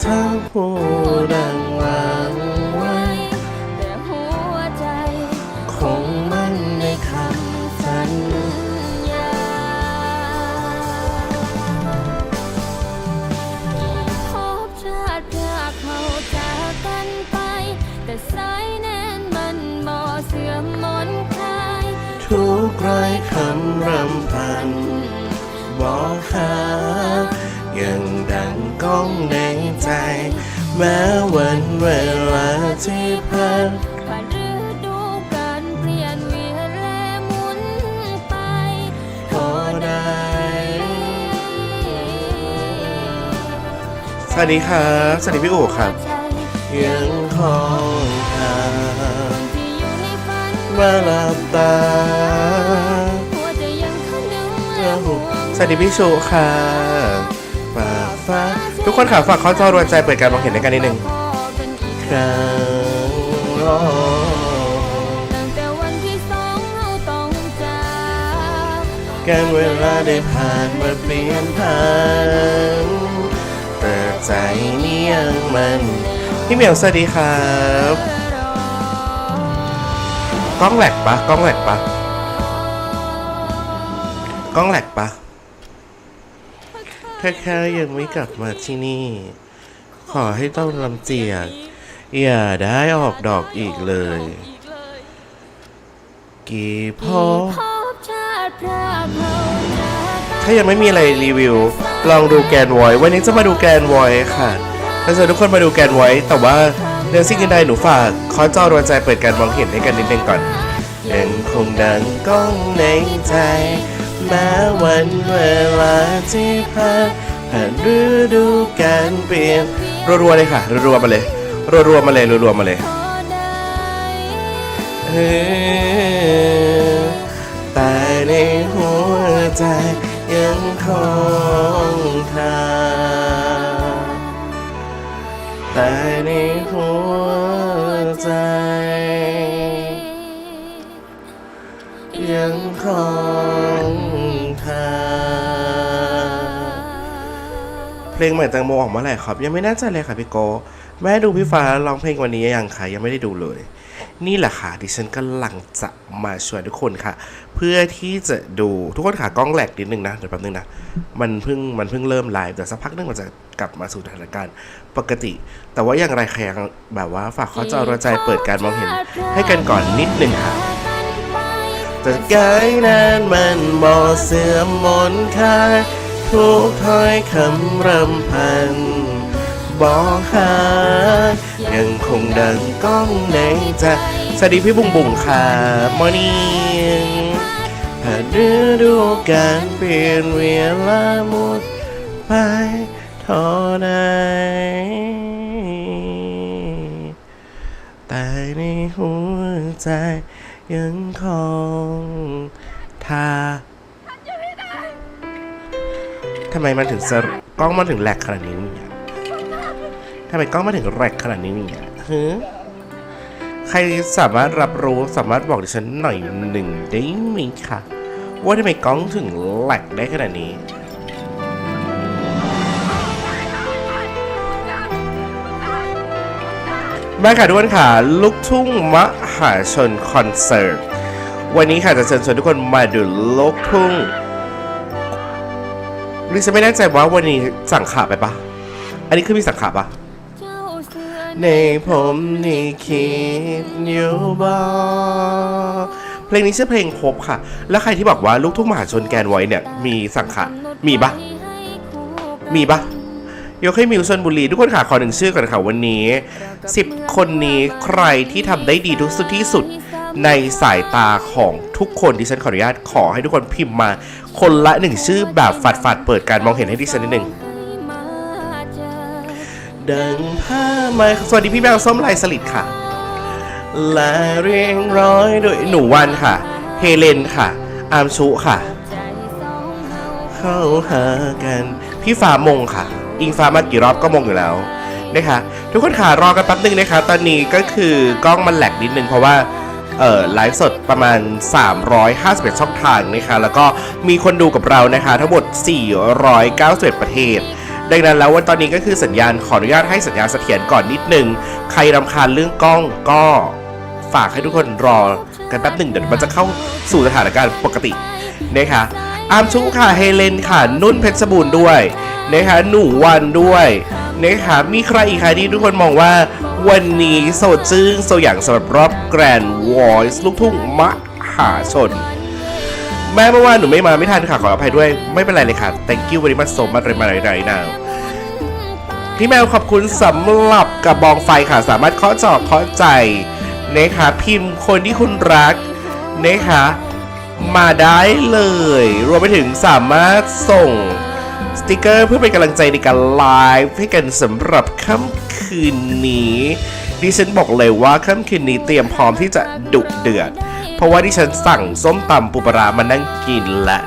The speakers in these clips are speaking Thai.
เธอพูดดังหวังไว้ แต่หัวใจ คงมั่นในคำสัญยาพบชาติจากเขาจากกันไป แต่สายแน่นมันบ่เสื่อมมนคลาย ทุกรอยคำรำพันบอกหา งก้องในใจ แม้วันเวลาที่ผ่านผ่านฤดูการเปลี่ยนเวียนและหมุนไปพอได้ สวัสดีครับ สวัสดีพี่อู๋ครับ ใจยังคงหาที่อยู่ในฝันเมื่อหลับตาหัวใจยังคงนึกเจและอห่หูวงสวัสดีพี่ชูค่ะฝากฟ้า ทุกคนค่ะฝากข้อจอรวนใจเปิดการมองเห็นในกันนิดนึงพอกันอีกครั้งรอตั้งแต่วันที่สองเราต้องจากการเวลาได้ผ่านมาเปลี่ยนผ่านแต่ใจนี้ยังมันพี่เหมียวสวัสดีครับกล้องแหลกปะกล้องแหลกปะกล้องแหลกปะ ถ้าแค่ยังไม่กลับมาที่นี่ ขอให้ต้องลำเจียกอย่าได้ออกดอกอีกเลย กี่พอพบถ้ายังไม่มีอะไรรีวิว ลองดูแกนไวอยวันนี้จะมาดูแกนไวอยค่ะถ้าเชิญทุกคนมาดูแกนไวอยแต่ว่าเรื่องสิ่งใดหนูฝากขอจอดวงใจเปิดการมองเห็นให้กันนิดนึงก่อนยังคงดังก้องในใจ แม้วันเวลาที่ผ่านผ่านฤดูการเปลี่ยนรัวๆเลยค่ะรัวๆมาเลยรัวๆมาเลยรัวๆมาเลยแต่ในหัวใจยังคง งใหม่แตงโมออกมาแหละครับ ยังไม่แน่ใจเลยค่ะพี่โกแม่ดูพี่ฟ้าร้องเพลงวันนี้ยังค่ะยังไม่ได้ดูเลย นี่แหละค่ะดิฉันกำลังจะมาชวนทุกคนค่ะ เพื่อที่จะดูทุกคนค่ะกล้องแหลกนิดนึงนะเดี๋ยวแป๊บนึงนะมันเพิ่งมันเพิ่งเริ่มไลฟ์แต่สักพักนึงมันจะกลับมาสู่สถานการณ์ปกติ แต่ว่าอย่างไรใครยังแบบว่าฝากข้อจอรใจเปิดการมองเห็น ให้กันก่อนนิดนึงค่ะแต่กายนั้นมันบ่เสื่อมมนค่า ทุกถ้อยคำรำพัน บอกหา ยังคงดังก้องในใจสวัสดีพี่บุ๋งบุ๋งค่ะมอร์นิ่งผ่านฤดูการเปลี่ยนเวลาหมดไปเท่าไหนแต่ในหัวใจยังคงทา ทำไมมันถึงกล้องมันถึงแหลกขนาดนี้เนี่ยทำไมกล้องมาถึงแรกขนาดนี้เนี่ยฮึใครสามารถรับรู้สามารถบอกดิฉันหน่อยหนึ่งได้ไหมคะว่าทำไมกล้องถึงแหลกได้ขนาดนี้มาค่ะทุกคนค่ะ ลูกทุ่งมหาชนคอนเสิร์ต วันนี้ค่ะจะเชิญชวนทุกคนมาดูลูกทุ่ง ดิฉันไม่แน่ใจว่าวันนี้สั่งขาไปปะอันนี้คือมีสั่งขาปะในผมนี่คิดอยู่บ่เพลงนี้ชื่อเพลงพบค่ะ แล้วใครที่บอกว่าลูกทุ่งมหาชนแกนไว้เนี่ย มีสังขะมีปะมีปะยกให้มิวชนบุรีทุกคนค่ะขอหนึ่งชื่อก่อนค่ะวันนี้ 10 คนนี้ใครที่ทำได้ดีทุกสุดที่สุด ในสายตาของทุกคนดิฉันขออนุญาตขอให้ทุกคนพิมพ์มา คนละหนึ่งชื่อแบบฝัดฝัดๆเปิดการมองเห็นให้ดิฉันนิดหนึ่งดังผ้าไหมสวัสดีพี่แมวส้มลายสลิดค่ะและเรียงร้อยโดยหนูวันค่ะ เฮเลนค่ะ อามชุค่ะ เข้าหากัน พี่ฟ้ามงค่ะ อิงฟ้ามากี่รอบก็มงอยู่แล้วนะคะทุกคนค่ะรอกันแป๊บนึงนะคะ ตอนนี้ก็คือกล้องมันแหลกนิดนึงเพราะว่า เอ่อไลฟ์สดประมาณ 351 ช่องทางนะคะแล้วก็มีคนดูกับเรานะคะทั้งหมด 491 ประเทศ ดังนั้นแล้ววันตอนนี้ก็คือสัญญาณขออนุญาตให้สัญญาณเสถียรก่อนนิดนึง ใครรำคาญเรื่องกล้องก็ฝากให้ทุกคนรอกันแป๊บหนึ่งเดี๋ยวมันจะเข้าสู่สถานการณ์ปกตินะคะอาร์มชุค่ะเฮเลนค่ะนุ่นเพชรบูรณ์ด้วย นะคะหนูวันด้วยนะคะมีใครอีกคะที่ทุกคนมองว่าวันนี้โซจึ้งโซอย่างสำหรับรอบแกรนด์วอยซ์ลูกทุ่งมหาชน แม้เมื่อวานหนูไม่มาไม่ทันค่ะขออภัยด้วย ไม่เป็นไรเลยค่ะ thank you very much so much เลยมาไหนๆ now พี่แมวขอบคุณสำหรับกระบองไฟค่ะ สามารถเคาะจอเคาะใจนะคะพิมพ์คนที่คุณรักนะคะมาได้เลย รวมไปถึงสามารถส่ง สติกเกอร์เพื่อเป็นกำลังใจในการไลฟ์ให้กันสำหรับค่ำคืนนี้ดิฉันบอกเลยว่าค่ำคืนนี้เตรียมพร้อมที่จะดุเดือด เพราะว่าดิฉันสั่งส้มตำปูปลาร้ามานั่งกินและ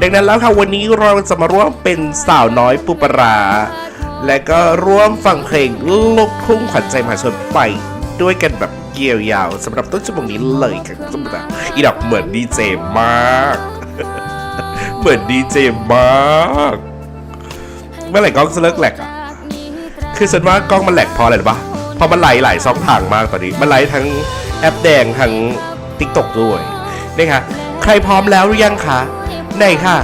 ดังนั้นแล้วค่ะวันนี้เราจะมาร่วมเป็นสาวน้อยปูปลาร้าและก็ร่วมฟังเพลงลูกทุ่งขวัญใจมหาชนไปด้วยกันแบบเกี่ยวยาวสำหรับต้นชั่วโมงนี้เลยค่ะสมมติอีดอกเหมือนดีเจมาก เหมือนดีเจมาก เมื่อไหร่กล้องจะเลิกแหลกอะคือฉันว่ากล้องมันแหลกพอะไรรู้ปะพราะมันไหลหลายช่องทางมากตอนนี้ มันไหลทั้งแอปแดงทั้งติ๊กตอกด้วยนี่ค่ะใครพร้อมแล้วหรือยังคะไหนค่ะ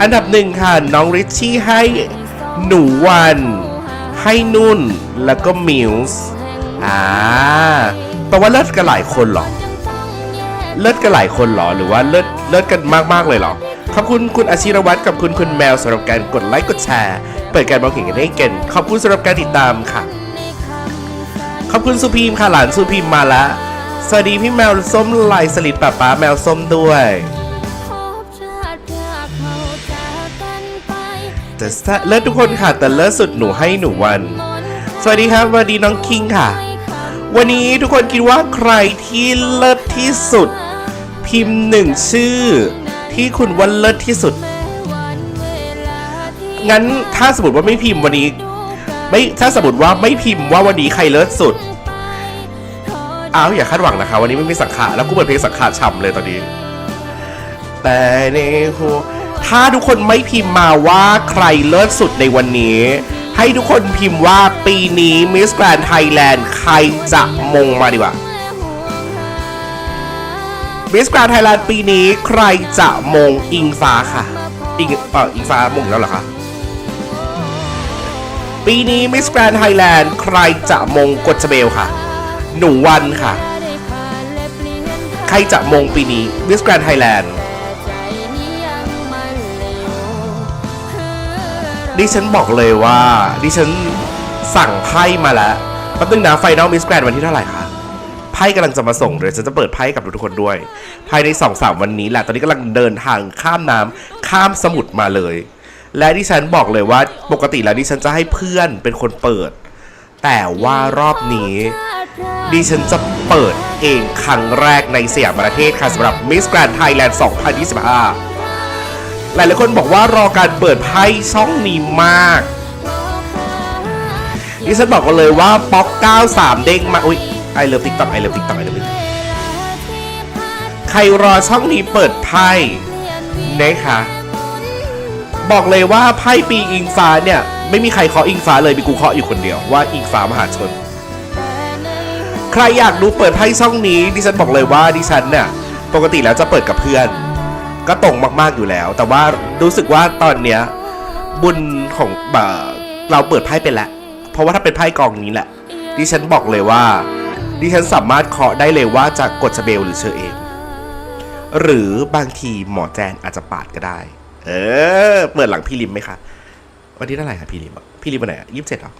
อันดับหนึ่งค่ะ น้องริชชี่ให้หนูวัน ให้นุ่นแล้วก็มิวส์อ่าแปลว่าเลิศกันหลายคนเหรอ เลิศกันหลายคนเหรอ หรือว่าเลิศเลิศกันมากๆเลยเหรอ ขอบคุณคุณอาชิรวัตรกับคุณคุณแมวสำหรับการกดไลค์กดแชร์ ปิดการมองเห็นกันให้เก่งขอบคุณสำหรับการติดตามค่ะ ขอบคุณสุพีมค่ะหลานสุพีมมาแล้วสวัสดีพี่แมวส้มลายสลิดป้าป้าแมวส้มด้วยแต่สะเลิศทุกคนค่ะ แต่เลิศสุดหนูให้หนูวัน สวัสดีครับสวัสดีน้องคิงค่ะ วันนี้ทุกคนคิดว่าใครที่เลิศที่สุด พิมพ์หนึ่งชื่อ ที่คุณว่าเลิศที่สุด งั้นถ้าสมมติว่าไม่พิมพ์วันนี้ ไม่ถ้าสมมติว่าไม่พิมพ์ว่าวันนี้ใครเลิศสุด อ้าวอย่าคาดหวังนะคะ วันนี้ไม่มีสังขารแล้วกูเปิดเพลงสังขารฉ่ำเลยตอนนี้ แต่ในหัวถ้าทุกคนไม่พิมพ์มาว่าใครเลิศสุดในวันนี้ ให้ทุกคนพิมพ์ว่าปีนี้มิสแกรนไทยแลนด์ใครจะมงมาดีกว่ามิสแกรนไทยแลนด์ปีนี้ใครจะมงอิงฟ้าค่ะ อิงเอออิงฟ้ามงแล้วเหรอคะ ปีนี้มิสแกรนไทยแลนด์ใครจะมงกดจเบลค่ะ หนูวันค่ะ ใครจะมงปีนี้มิสแกรนไทยแลนด์ดิฉันบอกเลยว่าดิฉันสั่งไพ่มาแล้วแป๊บนึงนะไฟนอลมิสแกรนวันที่เท่าไหร่คะไพ่กำลังจะมาส่งเดี๋ยวฉันจะเปิดไพ่กับทุกคนด้วย ภายในสองสามวันนี้แหละ ตอนนี้กำลังเดินทางข้ามน้ำข้ามสมุทรมาเลย และดิฉันบอกเลยว่าปกติแล้วดิฉันจะให้เพื่อนเป็นคนเปิด แต่ว่ารอบนี้ดิฉันจะเปิดเองครั้งแรกในสยามประเทศค่ะสำหรับ Miss Grand Thailand 2025 หลายหลายๆคนบอกว่ารอการเปิดไพ่ช่องนี้มาก ดิฉันบอกกันเลยว่าป๊อก 93 เด้งมา อุ้ยไอเลิฟติ๊กต็อกไอเลิฟติ๊กต็อกไอเลิฟติ๊กใครรอช่องนี้เปิดไพ่นะคะ บอกเลยว่าไพ่ปีอิงฟ้าเนี่ย ไม่มีใครเคาะอิงฟ้าเลยมีกูเคาะอยู่คนเดียวว่าอิงฟ้ามหาชน ใครอยากดูเปิดไพ่ช่องนี้ดิฉันบอกเลยว่าดิฉันเนี่ยปกติแล้วจะเปิดกับเพื่อน ก็ตรงมากๆอยู่แล้ว แต่ว่ารู้สึกว่าตอนเนี้ยบุญของเอ่อเราเปิดไพ่เป็นแล้วเพราะว่าถ้าเป็นไพ่กองนี้แหละดิฉันบอกเลยว่าดิฉันสามารถเคาะได้เลยว่าจะกดจะเบลหรือเชอเอง หรือบางทีหมอแจนอาจจะปาดก็ได้ เออ เปิดหลังพี่ริมไหมคะ วันที่เท่าไหร่คะพี่ริมพี่ริมวันไหนยี่สิบเจ็ดหรอ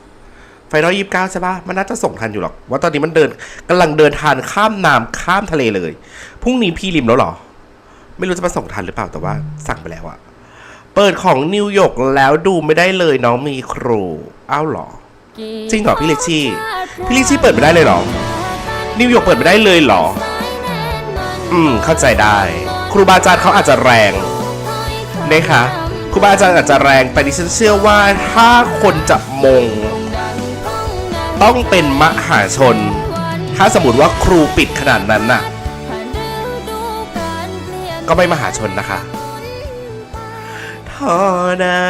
ไฟนอลยี่สิบเก้าใช่ปะมันน่าจะส่งทันอยู่หรอก ว่าตอนนี้มันเดินกำลังเดินทางข้ามน้ำข้ามทะเลเลย พรุ่งนี้พี่ริมแล้วเหรอ ไม่รู้จะมาส่งทันหรือเปล่า แต่ว่าสั่งไปแล้วอะเปิดของนิวยอร์กแล้วดูไม่ได้เลยน้องมีครูอ้าวเหรอ จริงเหรอพี่ลิชี่ พี่ลิชี่เปิดไม่ได้เลยหรอ นิวยอร์กเปิดไม่ได้เลยเหรอ อืมเข้าใจได้ ครูบาอาจารย์เขาอาจจะแรง นะคะครูบาอาจารย์อาจจะแรงแต่ดิฉันเชื่อว่าถ้าคนจะมง ต้องเป็นมหาชน ถ้าสมมติว่าครูปิดขนาดนั้นน่ะ ก็ไม่มหาชนนะคะเธอได้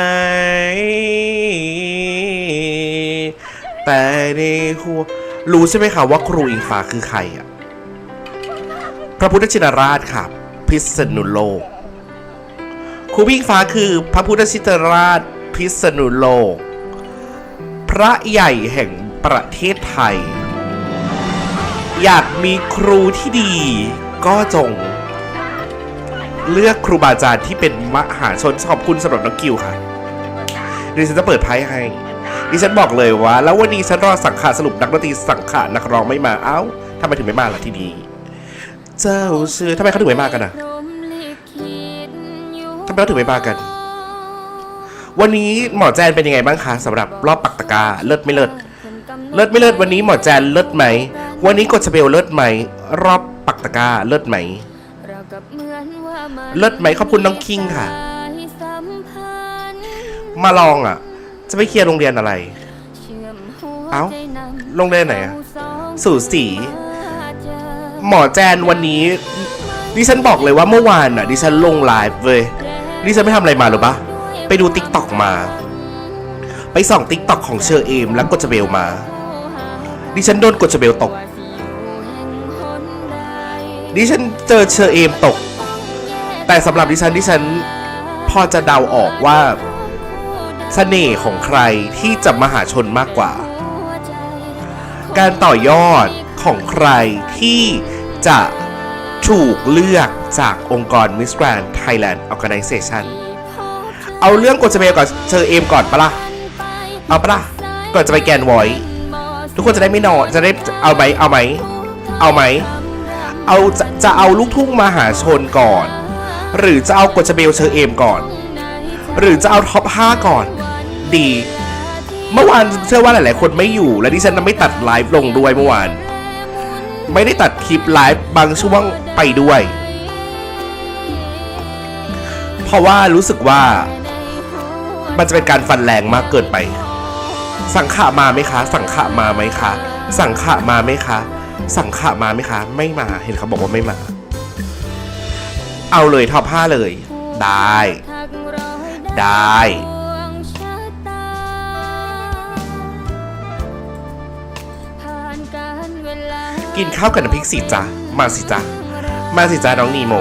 แต่ในหัวรู้ใช่ไหมคะว่าครูอิงฟ้าคือใครอะ พระพุทธชินราชค่ะ พิษณุโลก รูอิงฟ้าคือพระพุทธชินราชพิษณุโลก พระใหญ่แห่งประเทศไทย อยากมีครูที่ดีก็จง เลือกครูบาอาจารย์ที่เป็นมหาชนขอบคุณสำหรับน้องกิวค่ะดิฉันจะเปิดไพ่ให้ดิฉันบอกเลยว่า แล้ววันนี้ฉันรอสังขารสรุปนักดนตรีสังขารนักร้องไม่มาเอ้าทำไมถึงไม่มาล่ะที่นี่เจ้าชื่อทำไมเขาถึงไม่มากันอะ เขาถึงไม่มากัน วันนี้หมอแจนเป็นยังไงบ้างคะสำหรับรอบปักตะกาเลิศไม่เลิศเลิศไม่เลิศวันนี้หมอแจนเลิศไหม วันนี้กดสเปลเลิศไหม รอบปักตะกาเลิศไหม เลิศไหมขอบคุณน้องคิงค่ะ มาลองอะ จะไปเคลียร์โรงเรียนอะไร เอ้าโรงเรียนไหนอะสู่สีหมอแจนวันนี้ดิฉันบอกเลยว่าเมื่อวานอะดิฉันลงไลฟ์เว้ย ดิฉันไม่ทำอะไรมาหรือปะไปดูติ๊กต็อกมา ไปส่องติ๊กต็อกของเชอเอมแล้วกดจะเบลมา ดิฉันโดนกดจะเบลตก ดิฉันเจอเชอเอมตก แต่สำหรับดิฉันดิฉันพอจะเดาออกว่าเสน่ห์ของใครที่จะมหาชนมากกว่า การต่อยอดของใครที่จะ ถูกเลือกจากองค์กร Miss Grand Thailand Organization เอาเรื่องกดจะเบลกับเชอเอมก่อนปะล่ะ เอาปะล่ะ ก่อนจะไปแกนไวอยทุกคนจะได้ไม่นอนจะได้เอาไหมเอาไหมเอาไหมเอาจะจะเอาลูกทุ่งมหาชนก่อน หรือจะเอากดจะเบลเชอเอมก่อน หรือจะเอาท็อป5ก่อน ดี เมื่อวานเชื่อว่าหลาย ๆ คนไม่อยู่และดิฉันไม่ตัดไลฟ์ลงด้วยเมื่อวาน ไม่ได้ตัดคลิปไลฟ์บางช่วงไปด้วย เพราะว่ารู้สึกว่ามันจะเป็นการฟันแรงมากเกินไป สังขะมาไหมคะ สังขะมาไหมคะ สังขะมาไหมคะ สังขะมาไหมคะ ไม่มา เห็นเขาบอกว่าไม่มา เอาเลยท็อปห้าเลย ได้ ได้ กินข้าวกับน้ำพริกสิจ้ะมาสิจ้ะมาสิจ้ะน้องนีโม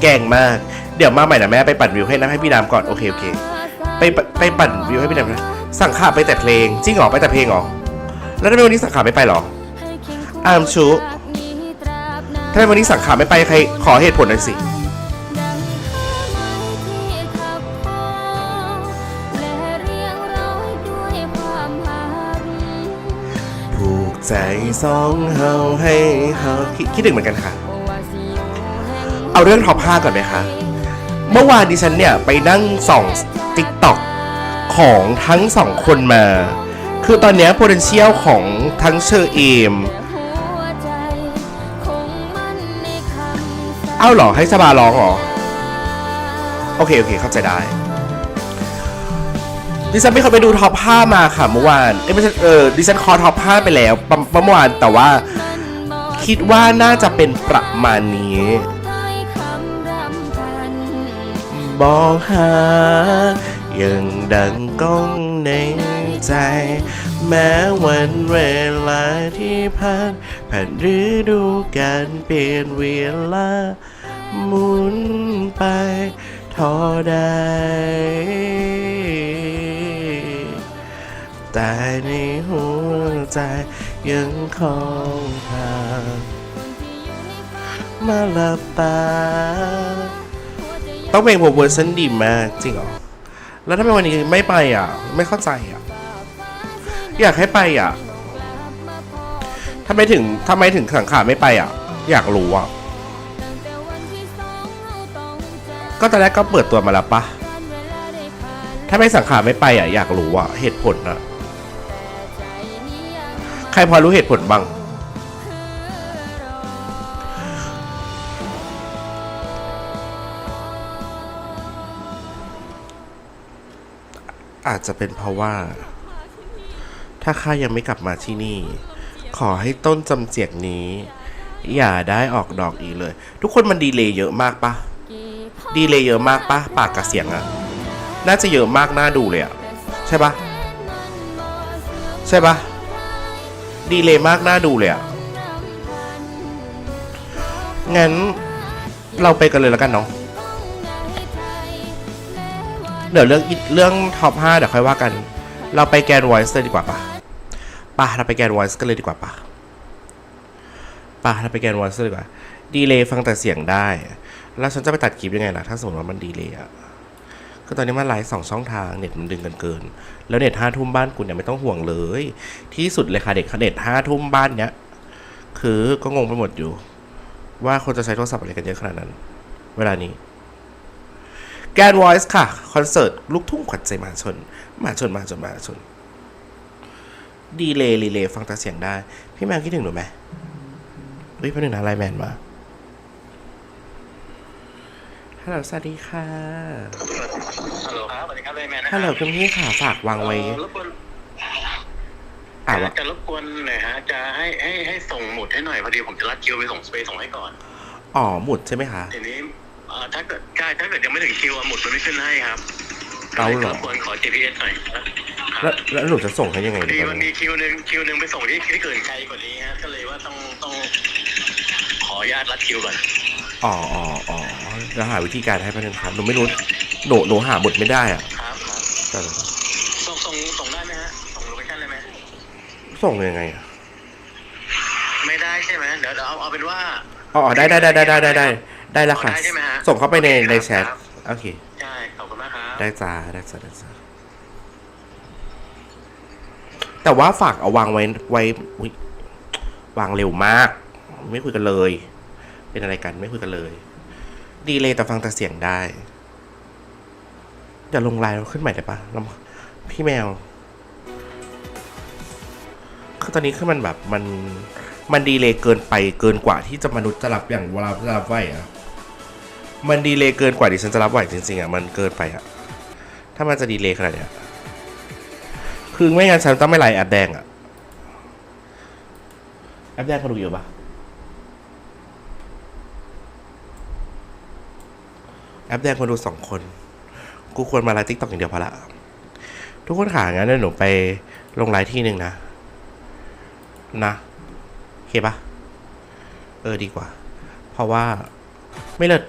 แกงมาก เดี๋ยวมาใหม่นะแม่ไปปั่นวิวให้นะให้พี่ดามก่อนโอเคโอเค ไปไปปั่นวิวให้พี่ดามนะสั่งขาไปแต่เพลงจริงเหรอไปแต่เพลงเหรอ แล้วทำไมวันนี้สั่งขาไม่ไปหรอ อามชูทำไมวันนี้สั่งขาไม่ไปใครขอเหตุผลหน่อยสิ ใจสองเฮาให้เฮาคิดคิดถึงเหมือนกันค่ะ เอาเรื่องท็อป5ก่อนไหมคะ เมื่อวานดิฉันเนี่ย ไปนั่งส่องติ๊กต็อกของทั้งสองคนมา คือตอนนี้ potential ของทั้งเชอร์เอมเอ้าหรอให้สบาร้องหรอ โอเค โอเค เข้าใจได้ ดิฉันไม่เคยไปดูท็อป 5 มาค่ะเมื่อวาน เอ้ยไม่ใช่เออดิฉันคอท็อป 5 ไปแล้วปเมื่อวานแต่ว่า คิดว่าน่าจะเป็นประมาณนี้บอกหายังดังก้องในใจ แม้วันเวลาที่ผ่านผ่านฤดูการเปลี่ยนเวลาหมุนไปทอใด แต่ในหัวใจยังคงพามาหลับตาต้องเพลงผมเวอร์ชันดีมากจริงเหรอ แล้วทำไมวันนี้ไม่ไปอะ ไม่เข้าใจอะ อยากให้ไปอะทำไมถึงทำไมถึงสังขารไม่ไปอะ อยากรู้อะ ก็ตอนแรกก็เปิดตัวมาแล้วปะถ้าไม่สังขารไม่ไปอะ อยากรู้อะ เหตุผลอะ ครพอรู้เหตุผลบ้าง อาจจะเป็นเพราะว่า ถ้าข้ายังไม่กลับมาที่นี่ ขอให้ต้นจำเจียกนี้ อย่าได้ออกดอกอีกเลย ทุกคนมันดีเลยเยอะมากปะดีเลยเยอะมากปะปากกับเสียงอะน่าจะเยอะมากน่าดูเลยอะใช่ปะใช่ปะ ดีเลยมากน่าดูเลยอะงั้นเราไปกันเลยแล้วกันเนาะเดี๋ยวเรื่องเรื่องท็อป5เดี๋ยวค่อยว่ากัน เราไปแกนไวส์เลยดีกว่าปะปะเราไปแกนไวส์กันเลยดีกว่าปะปะเราไปแกนไวส์เลยดีกว่า ดีเลย์ฟังแต่เสียงได้ แล้วฉันจะไปตัดคลิปยังไงล่ะ ถ้าสมมติว่ามันดีเลย์อะ ก็ตอนนี้มันไลฟ์สองช่องทางเน็ตมันดึงกันเกิน แล้วเน็ตห้าทุ่มบ้านกูเนี่ยไม่ต้องห่วงเลย ที่สุดเลยค่ะเด็กเน็ตห้าทุ่มบ้านเนี้ยคือก็งงไปหมดอยู่ ว่าคนจะใช้โทรศัพท์อะไรกันเยอะขนาดนั้น เวลานี้แกน Voice ค่ะ คอนเสิร์ต ลูกทุ่งขวัญใจมหาชนมหาชนมหาชนมหาชน ดีเลย์รีเลย์ฟังแต่เสียงได้ พี่แมวคิดถึงหนูไหมเฮ้ยพื่หนึ่งนะไลน์แมนมาฮัลโหลสวัสดีค่ะ ฮัลโหลครับสวัสดีครับเลยแมนนะฮัลโหลคุณพี่ค่ะฝากวางไว้เอ่อรบกวนอ่าจะวะ จะรบกวนหน่อยฮะ จะให้ให้ให้ส่งหมุดให้หน่อยพอดีผมจะรัดคิวไปส่งไปส่งให้ก่อน อ๋อหมุดใช่ไหมคะ ทีนี้เอ่อถ้าเกิดใช่ถ้าเกิดยังไม่ถึงคิวอะหมุดมันไม่ขึ้นให้ครับเอาเหรอรบกวนขอ GPS หน่อยนะคแล้รัวบแล้วหนูจะส่งให้ยังไงพอดีดีตอนมันนี้มีคิวหนึ่งคิวหนึ่งไปส่งที่ที่เกินไกลกว่านี้ฮะก็เลยว่าต้องต้อง ขออนุญาตรัดคิวก่อน อ๋ออ๋ออ๋อแล้วหาวิธีการให้เพื่อนครับหนูไม่รู้ หนูหนูหาหมุดไม่ได้อะครับครับแต่ส่งส่งส่งได้ไหมฮะส่งโลเคชั่นได้ไหมส่งยังไงอะไม่ได้ใช่ไหมเดี๋ยวเดี๋ยวเอาเอาเป็นว่า อ๋ออ๋อได้ได้ได้ได้ได้ได้ได้ได้แล้วค่ะ ได้ใช่ไหมฮะส่งเข้าไปในโอเคครับในแชทครับ โอเค ใช่ขอบคุณมากครับ ได้จ้าได้จ้าได้จ้าแต่ว่าฝากเอาวางไว้ไว้อุ๊ยวางเร็วมาก ไม่คุยกันเลย เป็นอะไรกันไม่คุยกันเลย ดีเลยแต่ฟังแต่เสียงได้ เดี๋ยวลงไลน์ขึ้นใหม่ได้ปะพี่แมว คือตอนนี้คือมันแบบมันมันดีเลยเกินไปเกินกว่าที่จะมนุษย์จะรับอย่างเวลาจะรับไหวอะมันดีเลยเกินกว่าที่ฉันจะรับไหวจริงๆอะมันเกินไปอะถ้ามันจะดีเลยขนาดเนี้ยคือไม่งั้นฉันต้องไม่ไลน์แอปแดงอะแอปแดงเขาดูอยู่ปะแอปแดงคนดูสองคน กูควรมาไลน์ทิกตอกอย่างเดียวพอละ ทุกคนขางั้นเดี๋ยวหนูไปลงไลฟ์ที่หนึ่งนะ นะโอเคปะเออดีกว่า เพราะว่าไม่เลิศ